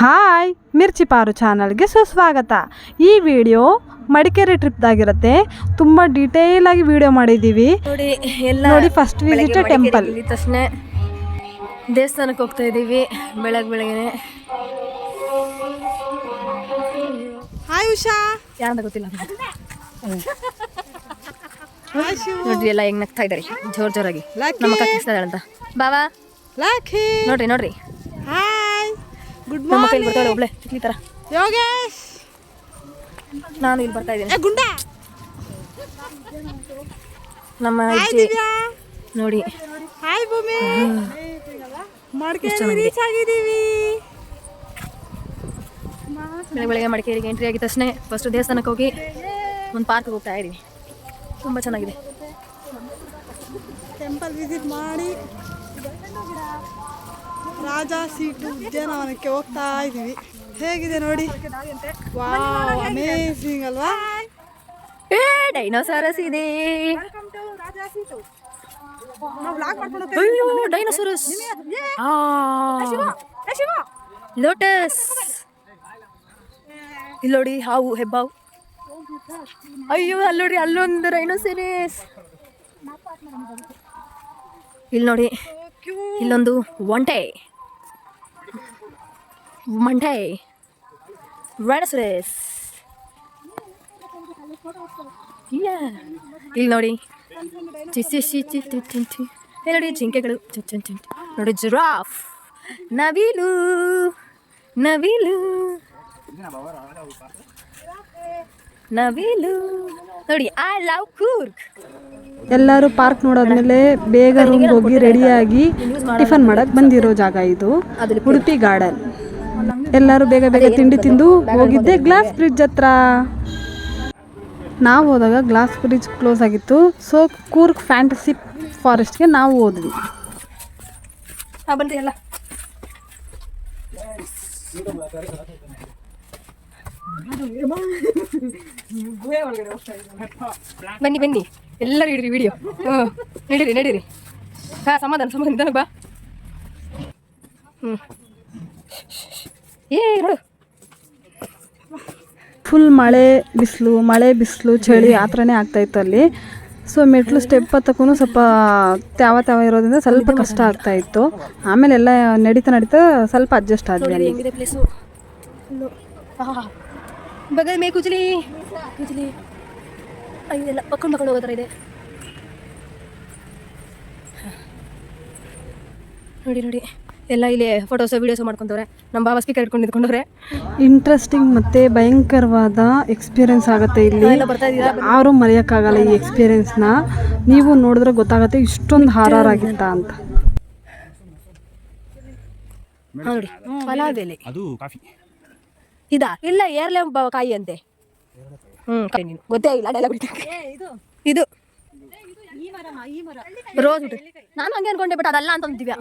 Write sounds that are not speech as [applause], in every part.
Hi ಮಿರ್ಚಿ ಪಾರು ಚಾನಲ್ಗೆ ಸುಸ್ವಾಗತ. ಈ ವಿಡಿಯೋ ಮಡಿಕೇರಿ ಟ್ರಿಪ್ದಾಗಿರುತ್ತೆ. ತುಂಬ ಡೀಟೇಲ್ ಆಗಿ ವಿಡಿಯೋ ಮಾಡಿದ್ದೀವಿ. ನೋಡಿ ಎಲ್ಲ ನೋಡಿ, ಫಸ್ಟ್ visit ಟೆಂಪಲ್. ತಕ್ಷಣ ದೇವಸ್ಥಾನಕ್ಕೆ ಹೋಗ್ತಾ ಇದ್ದೀವಿ ಬೆಳಗ್ಗೆ ಬೆಳಗ್ಗೆ ಹಾಯ್ ಉಷಾ. ಯಾರು ಗೊತ್ತಿಲ್ಲ. ನೋಡ್ರಿ ಎಲ್ಲ ಹೆಂಗ್ ನಗ್ತಾ ಇದ್ದಾರೆ. ಜೋರ್ ಜೋರಾಗಿ. ಲಕ್ಕಿ. ನಮ್ಮ ಇದ್ದಾಳಂತ. ಬಾವಾ. ಲಾಖಿ ನೋಡ್ರಿ ನೋಡ್ರಿ. ಗುಡ್ ನಮ್ಮ ಕೈಲಿ ಬರ್ತಾಳೆ ಒಬ್ಳೆ ಈ ತರ. ಯೋಗೇಶ್. ನಾನು ಇಲ್ಲಿ ಬರ್ತಾ ಇದ್ದೀನಿ. ಗುಂಡ. ನಮ್ಮ ಅಜ್ಜಿ. ನೋಡಿ. ಹಾಯ್ ಭೂಮಿ. ಮಡಿಕೇರಿ ರೀಚ್ ಆಗಿದ್ದೀವಿ. ಬೆಳಗ್ಗೆ ಬೆಳಗ್ಗೆ ಮಡಿಕೇರಿಗೆ ಎಂಟ್ರಿ ಆಗಿದ ತಕ್ಷಣ ಫಸ್ಟ್ ದೇವಸ್ಥಾನಕ್ಕೆ ಹೋಗಿ ಒಂದು ಪಾರ್ಕ್ಗೆ ಹೋಗ್ತಾ ಇದ್ದೀವಿ ತುಂಬ ಚೆನ್ನಾಗಿದೆ. ಟೆಂಪಲ್ ವಿಸಿಟ್ ಮಾಡಿ. ರಾಜ ಸೀಟು ಉದ್ಯಾನವನಕ್ಕೆ ಹೋಗ್ತಾ ಇದ್ದೀವಿ. ಹೇಗಿದೆ ನೋಡಿ? ಅಮೇಸಿಂಗ್ ಅಲ್ವಾ? ಏ ಡೈನೋಸಾರಸ್ ಇದೆ. ಅಯ್ಯೋ ಡೈನೋಸಾರಸ್ ಲೋಟಸ್ ಇಲ್ಲಿ ನೋಡಿ, ಹಾವು, ಹೆಬ್ಬಾವು. ಅಯ್ಯೋ ಅಲ್ಲಿ ನೋಡಿ ಅಲ್ಲೊಂದು ರೈನೋಸೆರಿಸ್ ಇಲ್ಲಿ ನೋಡಿ, ಇಲ್ಲೊಂದು ಒಂಟೆ. ಮಂಟೆ ರೈನೋಸೆರಿಸ್ ಇಲ್ಲಿ ನೋಡಿ. ಚಿಸಿ ಚಿ ಚಿ. ಇಲ್ಲಿ ನೋಡಿ ಜಿಂಕೆಗಳು. ಚು ಚು ಚು ಚು. ನೋಡಿ ಜಿರಾಫ್. ನವಿಲು. ನವಿಲು. ನವಿಲು. ನೋಡಿ ಐ ಲವ್ ಕೂರ್ಗ್ ಎಲ್ಲರೂ ಪಾರ್ಕ್ ನೋಡಾದ್ಮೇಲೆ ಬೇಗ ರೂಮ್ಗೆ ಹೋಗಿ ರೆಡಿಯಾಗಿ ಟಿಫನ್ ಮಾಡಕ್ ಬಂದಿರೋ ಜಾಗ ಇದು. ಉಡುಪಿ ಗಾರ್ಡನ್ ಎಲ್ಲರೂ ಬೇಗ ಬೇಗ ತಿಂಡಿ ತಿಂದು ಹೋಗಿದ್ದೆ ಗ್ಲಾಸ್ ಬ್ರಿಡ್ಜ್ ಹತ್ರ. ನಾವು ಹೋದಾಗ ಗ್ಲಾಸ್ ಬ್ರಿಡ್ಜ್ ಕ್ಲೋಸ್ ಆಗಿತ್ತು. ಸೊ ಕೂರ್ಗ್ ಫ್ಯಾಂಟಸಿ ಫಾರೆಸ್ಟ್ಗೆ ನಾವು ಹೋದ್ವಿ. ಎಲ್ಲ. ಬನ್ನಿ ಬನ್ನಿ. ಎಲ್ಲರೂ ಹಿಡಿರಿ ವಿಡಿಯೋ ಹ್ಞೂ ನಡೀರಿ ನಡೀರಿ. ಹಾ ಸಮಾಧಾನ ಸಮಾಧಾನ. ಬಾ. ಹ್ಞೂ ಫುಲ್ ಮಳೆ ಬಿಸಿಲು ಮಳೆ ಬಿಸಿಲು ಚಳಿ ಆ ಥರನೇ ಆಗ್ತಾ ಇತ್ತು ಅಲ್ಲಿ. ಸೊ ಮೆಟ್ಲು ಸ್ಟೆಪ್ ಹತ್ತಕ್ಕೂ ಸ್ವಲ್ಪ ತ್ಯಾವ ತ್ಯಾವ ಇರೋದ್ರಿಂದ ಸ್ವಲ್ಪ ಕಷ್ಟ ಆಗ್ತಾ ಇತ್ತು. ಆಮೇಲೆ ಎಲ್ಲ ನಡೀತಾ ನಡೀತಾ ಸ್ವಲ್ಪ ಅಡ್ಜಸ್ಟ್ ಆದ್ವಿ ಅಲ್ಲಿ. ಬಗಲ್ ಮೇ ಕುಜಲಿ. ಕುಜಲಿ. ಇದೆಲ್ಲ ಪಕ್ಕೊಂಡು ಪಕ್ಕೊಂಡು ಹೋಗೋ ಥರ ಇದೆ. ನೋಡಿ ನೋಡಿ. ಎಲ್ಲ ಇಲ್ಲಿ ಫೋಟೋಸ್ ವೀಡಿಯೋಸ್ ಮಾಡ್ಕೊಂತವ್ರೆ. ನಮ್ಮ ಬಾಬಾ ಸ್ಪೀಕರ್ ಇಟ್ಕೊಂಡು ನಿಂತ್ಕೊಂಡವ್ರೆ. ಇಂಟ್ರೆಸ್ಟಿಂಗ್ ಮತ್ತೆ ಭಯಂಕರವಾದ ಎಕ್ಸ್ಪೀರಿಯನ್ಸ್ ಆಗುತ್ತೆ ಇಲ್ಲಿ. ಯಾರು ಮರೆಯೋಕ್ಕಾಗಲ್ಲ ಈ ಎಕ್ಸ್ಪೀರಿಯನ್ಸ್ನ ನೀವು ನೋಡಿದ್ರೆ ಗೊತ್ತಾಗುತ್ತೆ ಇಷ್ಟೊಂದು ಹಾರಾರ್ ಆಗಿತ್ತಾ ಅಂತ ನೋಡಿ ಫಲಾದೆಲೆ ಅದು ಕಾಫಿ. ಇದಾ? ಇಲ್ಲ ಏರ್ಲೆ ಕಾಯಿ ಅಂತೆ. ಹ್ಞೂ ಕಾಯಿ ನೀನು. ಗೊತ್ತೇ ಇಲ್ಲ ಡೈಲಾಗ್ ಇದು. ರೋಸ್ ಬಿಟ್ಟು ನಾನು ಹಂಗೆ ಅನ್ಕೊಂಡೆ ಬಟ್ ಅದಲ್ಲ ಅಂತ ಅಂತೀವ್ಯಾ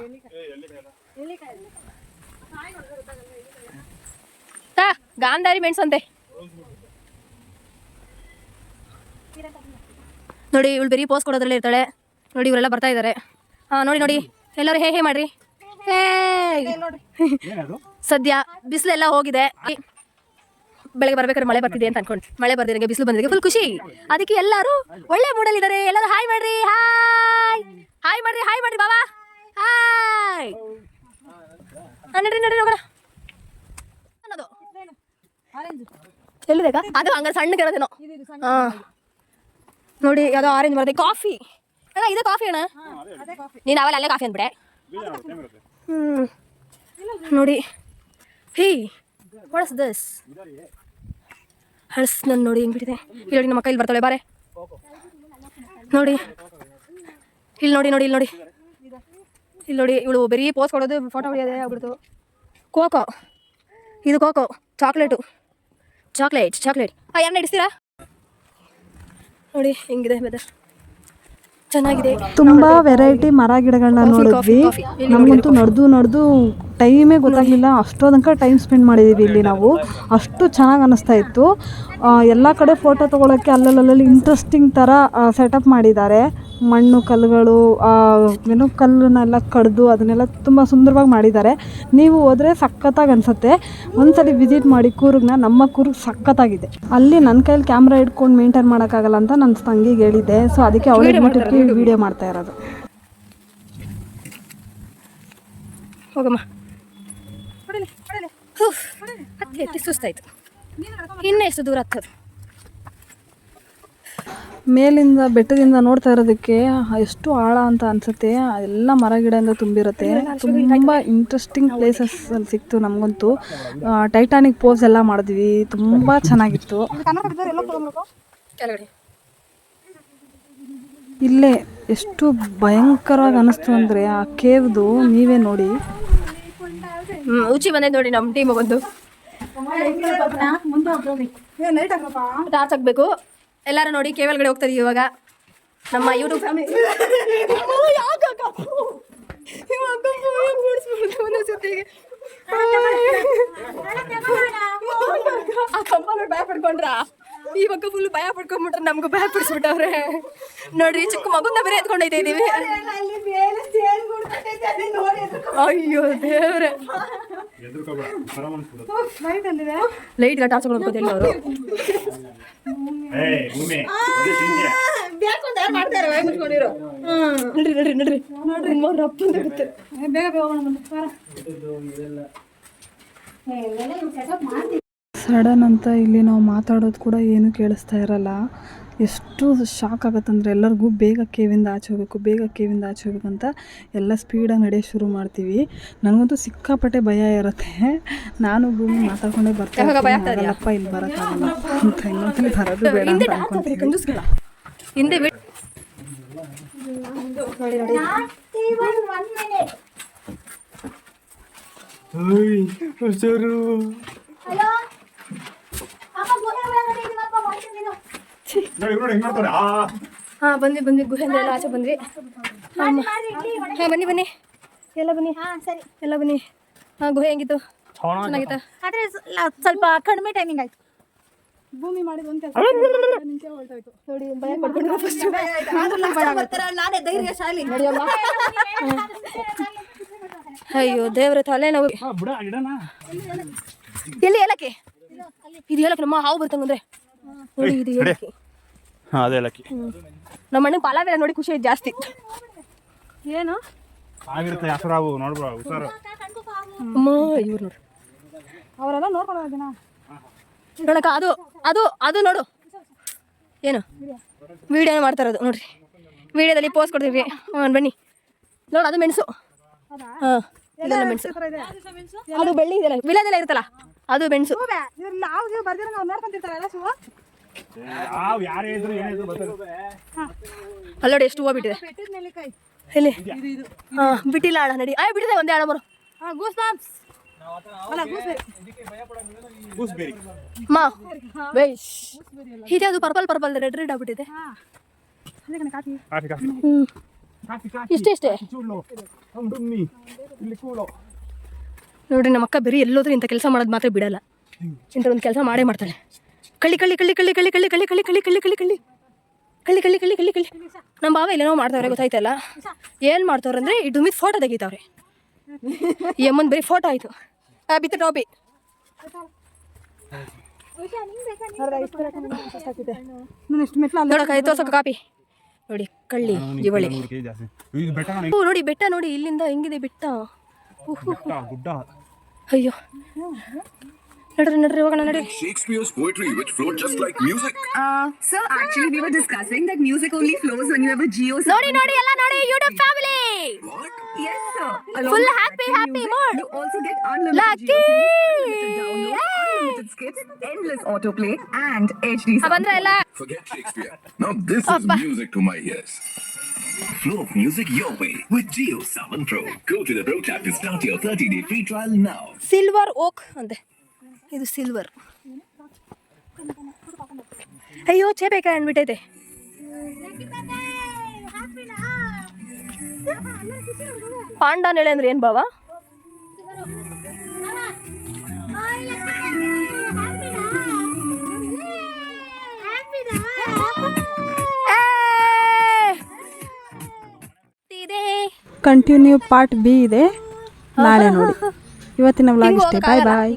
ಗಾಂಧಾರಿ ಮೆಣಸಂತೆ ನೋಡಿ ಇವಳು ಬರೀ ಪೋಸ್ ಕೊಡೋದ್ರಲ್ಲಿ ಇರ್ತಾಳೆ. ನೋಡಿ ಇವರೆಲ್ಲ ಬರ್ತಾ ಇದ್ದಾರೆ ಹಾಂ ನೋಡಿ ನೋಡಿ. ಎಲ್ಲರೂ ಹೇ ಹೇ ಮಾಡ್ರಿ. ಹೇ. ಸದ್ಯ ಬಿಸಿಲೆಲ್ಲ ಹೋಗಿದೆ. ಬೆಳಗ್ಗೆ ಬರ್ಬೇಕಾದ್ರೆ ಮಳೆ ಬರ್ತಿದೆ ಅಂತ ಅನ್ಕೊಂಡು ಮಳೆ ಬರ್ದಿರಂಗೆ ಬಿಸಿಲು ಬಂದಿದೆ ಫುಲ್ ಖುಷಿ. ಅದಕ್ಕೆ ಎಲ್ಲರೂ ಒಳ್ಳೆ ಮೂಡಲ್ಲಿದ್ದಾರೆ ಎಲ್ಲರೂ ಹಾಯ್ ಮಾಡ್ರಿ. ಹಾಯ್ ಹಾಯ್ ಮಾಡ್ರಿ ಹಾಯ್ ಮಾಡ್ರಿ ಬಾಬಾ. ಹಾಯ್ ನೋಡ್ರಿ ನಡ್ರಿ ಹೋಗೋಣ. ಎಲ್ಲಿದೆ? ಅದು ಹಂಗ ಸಣ್ಣಗೆ ಇರೋದೇನೋ ಹಾ ನೋಡಿ ಯಾವುದೋ ಆರೆಂಜ್ ಬರುತ್ತೆ. ಕಾಫಿ ಅಣ್ಣ ಇದೆ ಕಾಫಿ ಅಣ್ಣ. ನೀನು ಅವೆಲ್ಲ ಅಲ್ಲೇ ಕಾಫಿ ಅಂದ್ಬಿಟ್ಟೆ. ಹ್ಮ್. ನೋಡಿ. ಹೇ ವಾಟ್ಸ್ ದಸ್ ಹಳಸ್ ನಾನು ನೋಡಿ ಹೆಂಗ್ ಬಿಟ್ಟಿದೆ ಇಲ್ಲಿ ನೋಡಿ ನಮ್ಮ ಕೈಲಿ ಬರ್ತಾಳೆ ಬಾರೆ. ನೋಡಿ. ಇಲ್ಲಿ ನೋಡಿ ನೋಡಿ ಇಲ್ಲಿ ನೋಡಿ. ಇಲ್ಲಿ ನೋಡಿ ಇವಳು ಬರೀ ಪೋಸ್ ಕೊಡೋದು ಫೋಟೋ ಹೊಡಿಯೋದೇ ಆಗ್ಬಿಡ್ತು. ಕೋಕೋ ಇದು ಕೋಕೋ ಚಾಕ್ಲೇಟು ಚಾಕ್ಲೇಟ್ ಚಾಕ್ಲೇಟ್ ಹಾಂ ಯಾರು ನಡೆಸ್ತೀರಾ ನೋಡಿ ಹೆಂಗಿದೆ ವೆದರ್ ಚೆನ್ನಾಗಿದೆ. ತುಂಬಾ ವೆರೈಟಿ ಮರ ಗಿಡಗಳನ್ನ ನೋಡಿದ್ವಿ. ನಮಗಂತೂ ನಡೆದು ನಡೆದು ಟೈಮೇ ಗೊತ್ತಾಗಲಿಲ್ಲ. ಅಷ್ಟೋದಂಕ ಟೈಮ್ ಸ್ಪೆಂಡ್ ಮಾಡಿದ್ದೀವಿ ಇಲ್ಲಿ ನಾವು. ಅಷ್ಟು ಚೆನ್ನಾಗಿ ಅನ್ನಿಸ್ತಾ ಇತ್ತು. ಎಲ್ಲ ಕಡೆ ಫೋಟೋ ತೊಗೊಳಕ್ಕೆ ಅಲ್ಲಲ್ಲಲ್ಲಿ ಇಂಟ್ರೆಸ್ಟಿಂಗ್ ಥರ ಸೆಟಪ್ ಮಾಡಿದ್ದಾರೆ. ಮಣ್ಣು ಕಲ್ಲುಗಳು ಆ, ಏನು ಕಲ್ಲನ್ನೆಲ್ಲ ಕಡಿದು ಅದನ್ನೆಲ್ಲ ತುಂಬ ಸುಂದರವಾಗಿ ಮಾಡಿದ್ದಾರೆ. ನೀವು ಹೋದರೆ ಸಖತ್ತಾಗಿ ಅನಿಸುತ್ತೆ. ಒಂದ್ಸಲಿ ವಿಸಿಟ್ ಮಾಡಿ ಕೂರ್ಗ್ನ ನಮ್ಮ ಕೂರ್ಗ್ ಸಖತ್ತಾಗಿದೆ. ಅಲ್ಲಿ ನನ್ನ ಕೈಯಲ್ಲಿ ಕ್ಯಾಮ್ರಾ ಇಟ್ಕೊಂಡು ಮೇಂಟೈನ್ ಮಾಡೋಕ್ಕಾಗಲ್ಲ ಅಂತ ನನ್ನ ತಂಗಿಗೆ ಹೇಳಿದ್ದೆ. ಸೊ ಅದಕ್ಕೆ ಅವಳು ಯೂಟ್ಯೂಬ್ಗೆ ವಿಡಿಯೋ ಮಾಡ್ತಾ ಇರೋದು. ಹೋಗಮ್ಮ. ಸುಸ್ತಾಯ್ತು. ಇನ್ನೂ ಎಷ್ಟು ದೂರ ಹತ್ತದು ಮೇಲಿಂದ ಬೆಟ್ಟದಿಂದ ನೋಡ್ತಾ ಇರೋದಕ್ಕೆ ಎಷ್ಟು ಆಳ ಅಂತ ಅನ್ಸುತ್ತೆ. ಎಲ್ಲ ಮರ ಗಿಡದಿಂದ ತುಂಬಿರುತ್ತೆ. ತುಂಬ ಇಂಟ್ರೆಸ್ಟಿಂಗ್ ಪ್ಲೇಸಸ್ ಅಲ್ಲಿ ಸಿಕ್ತು ನಮಗಂತೂ. ಟೈಟಾನಿಕ್ ಪೋಸ್ ಎಲ್ಲ ಮಾಡಿದ್ವಿ. ತುಂಬ ಚೆನ್ನಾಗಿತ್ತು. ಕೆಳಗಡೆ. ಇಲ್ಲೇ ಎಷ್ಟು ಭಯಂಕರವಾಗಿ ಅನಿಸ್ತು ಅಂದರೆ ಆ ಕೇವ್ದು ನೀವೇ ನೋಡಿ. ಹ್ಮ್ ಉಚ್ಚಿ ಬಂದೈತೆ ನೋಡಿ ನಮ್ಮ ಟೀಮ್ ಬಂದು. ಟಾರ್ಚ್ ಹಾಕ್ಬೇಕು. ಎಲ್ಲರೂ ನೋಡಿ ಕೇವಲ್ಗಡೆ ಹೋಗ್ತಾ ಇದೀವಿ ಇವಾಗ. ನಮ್ಮ ಯೂಟ್ಯೂಬ್ ಫ್ಯಾಮಿಲಿ ಭಯ ಪಡ್ಕೊಂಡ್ರಾ? ಇವಾಗ ಫುಲ್ ಭಯ ಪಡ್ಕೊಂಡ್ಬಿಟ್ರೆ ನಮ್ಗೆ ಭಯ ಪಡಿಸ್ಬಿಟ್ಟವ್ರೆ. ನೋಡ್ರಿ ಚಿಕ್ಕ ಮಗುನ ಬೇರೆ ಎತ್ಕೊಂಡೈತೆ ಇದೀವಿ. ಅಯ್ಯೋ ದೇವ್ರೆ. ಲೈಟ್ ಟಾರ್ಚ್ ಹಾಕೊಂಡು ಅವರು. ನಡ್ರಿ ನಡ್ರಿ ನಡ್ರಿ ನೋಡ್ರಿ ಮೂರು ಅಪ್ಪ ಬೇಗ ಬೇಗ ಸಡನ್ ಅಂತ ಇಲ್ಲಿ ನಾವು ಮಾತಾಡೋದು ಕೂಡ ಏನೂ ಕೇಳಿಸ್ತಾ ಇರಲ್ಲ. ಎಷ್ಟು ಶಾಕ್ ಆಗುತ್ತಂದ್ರೆ ಎಲ್ಲರಿಗೂ ಬೇಗ ಕೇವಿಂದ ಆಚೆ ಹೋಗಬೇಕು ಬೇಗ ಕೇವಿಂದ ಆಚೆ ಹೋಗ್ಬೇಕು ಅಂತ ಎಲ್ಲ ಸ್ಪೀಡಾಗಿ ನಡೆಯೋಕೆ ಶುರು ಮಾಡ್ತೀವಿ. ನನಗಂತೂ ಸಿಕ್ಕಾಪಟ್ಟೆ ಭಯ ಇರುತ್ತೆ. ನಾನು ಭೂಮಿ ಮಾತಾಡ್ಕೊಂಡೇ ಬರ್ತಾ ಅಪ್ಪ ಭಯ ಆಗ್ತಾ ಇದೆಯಾ? ಆಗಲ್ಲಪ್ಪ ಇಲ್ಲಿ ಬರೋಕ್ಕಾಗಲ್ಲ ಅಂತ ಇನ್ನೊಂದ್ಸಲಿ ಬರೋದು ಬೇಡ ಹಿಂದೆ ಅಂತ ಅನ್ಕೊಂತೀನಿ. ಹಿಂದೆ ಬಿಟ್ಟು ಏಯ್, ಹುಷಾರು. ನೋಡಿ ನೋಡಿ ಹೆಂಗ್ ಮಾಡ್ತಾರೆ ಆ ಹಾ ಬಂದ್ವಿ ಬಂದ್ವಿ ಎಲ್ಲ ಆಚೆ ಬಂದ್ವಿ. ಹಾ ಬನ್ನಿ ಬನ್ನಿ. ಎಲ್ಲ ಬನ್ನಿ. ಸರಿ. ಎಲ್ಲ ಬನ್ನಿ. ಹಾ ಗುಹೆ ಹೆಂಗಿತ್ತು? ಚೆನ್ನಾಗಿತ್ತ? ಆದ್ರೆ ಸ್ವಲ್ಪ ಕಡಿಮೆ ಟೈಮಿಂಗ್ ಆಯ್ತು. ಭೂಮಿ ಮಾಡಿದ ಒಂದು ನೋಡಿ ಭಯ ಪಡ್ಕೊಂಡಿರೋ ಫಸ್ಟ್ ನಾನೇ ಧೈರ್ಯಶಾಲಿ [laughs] ಅಯ್ಯೋ ದೇವ್ರ ತಲೆ ನಾವು. ಎಲ್ಲಿ ಎಲ್ಲಕ್ಕೆ ಇದು ಹೇಳಕ್ಕೆ ನಮ್ಮ ಹಾವು ಬರ್ತಂಗಂದ್ರೆ. ನೋಡಿ ಇದು ಏಲಕ್ಕಿ ಹಾಂ ಅದೇ ಲಕ್ಕಿ. ನಮ್ಮ ಅಣ್ಣನ ಪಲಾವೆಲ್ಲ ನೋಡಿ ಖುಷಿ ಆಯ್ತು ಜಾಸ್ತಿ. ಏನು? ಆಗಿರುತ್ತೆ ಹೆಸರಾವು ನೋಡ್ಬಿಡ ಹುಷಾರು. ಅಮ್ಮ ಇವ್ರು ನೋಡು ಅವರೆಲ್ಲ ನೋಡ್ಕೊಳ್ಳೋ ದಿನ ನೋಡಕ್ಕ ಅದು ಅದು ಅದು ನೋಡು. ಏನು? ವಿಡಿಯೋನ ಮಾಡ್ತಾ ಇರೋದು ನೋಡ್ರಿ. ವಿಡಿಯೋದಲ್ಲಿ ಪೋಸ್ಟ್ ಕೊಡ್ತೀವಿ. ಹ್ಞೂ ಬನ್ನಿ. ನೋಡು ಅದು ಮೆಣಸು. ಹಾಂ ಇದೆಲ್ಲ ಮೆಣಸು. ಅದು ಬೆಳ್ಳಿ ಇದೆಲ್ಲ ವಿಳೆದೆಲ್ಲ ಇರುತ್ತಲ್ಲ ಅದು ಮೆಣಸು. ಅಲ್ಲೋಡಿ ಎಷ್ಟು ಹೂವು ಬಿಟ್ಟಿದೆ? ಹಾಂ. ಬಿಟ್ಟಿಲ್ಲ ಅಣ್ಣ ನಡಿ. ಆಯ್ ಬಿಟ್ಟಿದೆ ಒಂದೇ ಅಣ್ಣ ಬರೋ. ಮಾ. ಅದು ಪರ್ಪಲ್ ಪರ್ಪಲ್ ರೆಡ್ ರೆಡ್ ಆಗ್ಬಿಟ್ಟಿದೆ. ಇಷ್ಟೇ ಇಷ್ಟೇ. ನೋಡ್ರಿ ನಮ್ಮ ಅಕ್ಕ ಬರೀ ಎಲ್ಲೋದ್ರೆ ಇಂಥ ಕೆಲಸ ಮಾಡೋದು ಮಾತ್ರ ಬಿಡಲ್ಲ. ಇಂಥ ಒಂದು ಕೆಲಸ ಮಾಡೇ ಮಾಡ್ತಾಳೆ. ಕಳ್ಳಿ ಕಳಿ ಕಳಿ ಕಳಿ ಕಳಿ ಕಳಿ ಕಳಿ ಕಳಿ ಕಳಿ ಕಳಿ ಕಳಿ ಕಳಿ ಕಳಿ ಕಳ್ಳಿ ಕಳಿ ಕಳಿ ಕಳಿ ನಮ್ಮ ಬಾವ ಇಲ್ಲೇನೋ ಮಾಡ್ತಾವ್ರೆ ಗೊತ್ತಾಯ್ತಲ್ಲ ಏನು ಮಾಡ್ತಾವ್ರೆ ಅಂದರೆ ಈ ಡುಮಿದ್ ಫೋಟೋ ತೆಗಿತಾವ್ರೆ ಈ ಅಮ್ಮನ ಬರೀ ಫೋಟೋ ಆಯಿತು ಬಿತ್ತ ಟಾಪಿ ನೋಡಕ್ಕ ಕಾಪಿ ನೋಡಿ ಕಳ್ಳಿ ಇವಳಿ ಓ ನೋಡಿ ಬೆಟ್ಟ ನೋಡಿ ಇಲ್ಲಿಂದ ಹೆಂಗಿದೆ ಬೆಟ್ಟ ಅಯ್ಯೋ ನಡ್ರಿ ನಡ್ರಿ ಹೋಗೋಣ ನಡ್ರಿ Shakespeare's poetry, which flowed just like music. Uh, sir, actually, we were discussing that music only flows when you have a Geo. ನೋಡಿ ನೋಡಿ ಎಲ್ಲ ನೋಡಿ YouTube family Yes, sir. Along Full with happy, active happy music, mood. You also get unlimited Lucky! Geo tunes, unlimited downloads, unlimited skips, endless autoplay, and HD sound. ಬಂದ್ರೆ ಎಲ್ಲ Forget Shakespeare. Now this is music to my ears. Flow of music your way with Geo 7 Pro. Go to the Pro tab to start your 30-day free trial now. Silver oak ಅಂತೆ ಇದು silver ಅಯ್ಯೋ ಚೇಬೇಕಾಯಿ ಅಂದ್ಬಿಟ್ಟೈತೆ ಪಾಂಡಾನ್ ಹೇಳಿ ಅಂದ್ರೆ ಏನು ಬಾವ continue part B ಇದೆ. ನಾಳೆ ನೋಡಿ. ಇವತ್ತಿನ ವ್ಲಾಗ್ ಇಷ್ಟೇ. ಬಾಯ್ ಬಾಯ್